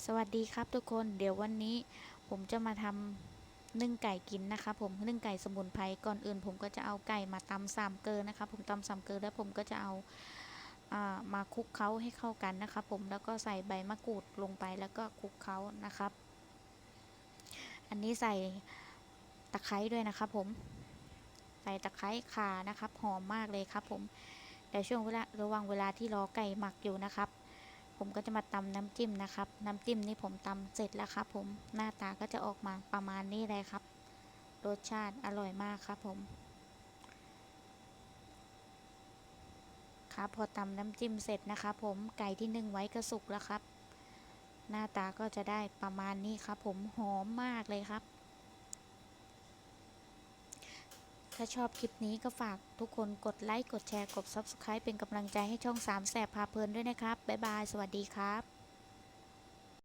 สวัสดีครับทุกคนเดี๋ยววันนี้ผมจะมาทำนึ่งไก่กินนะครับผมนึ่งไก่สมุนไพรก่อนอื่น ผมก็จะเอาไก่มาตำสามเกลือนะครับผมตำสามเกลือแล้วผมก็จะเอาอามาคลุกเคล้าให้เข้ากันนะครับผมแล้วก็ใส่ใบมะกรูดลงไปแล้วก็คลุกเคล้านะครับ อันนี้ใส่ตะไคร้ด้วยนะครับผมใส่ตะไคร้ข่านะครับหอมมากเลยครับผมเดี๋ยวช่วงเวลาระหว่างเวลาที่รอไก่หมักอยู่นะครับ ผมก็จะมาตำน้ำจิ้มนะครับ น้ำจิ้มนี่ผมตำเสร็จแล้วครับผมหน้าตาก็จะออกมาประมาณนี้เลยครับ รสชาติอร่อยมากครับผมครับพอตำน้ำจิ้มเสร็จนะครับผมไก่ที่นึ่งไว้ก็สุกแล้วครับ หน้าตาก็จะได้ประมาณนี้ครับ ผมหอมมากเลยครับ ถ้าชอบคลิปนี้ก็ฝากทุกคนกดไลค์ กดแชร์ กด Subscribe เป็นกำลังใจให้ช่องสามแสบพาเพลินด้วยนะครับ บ๊ายบาย สวัสดีครับ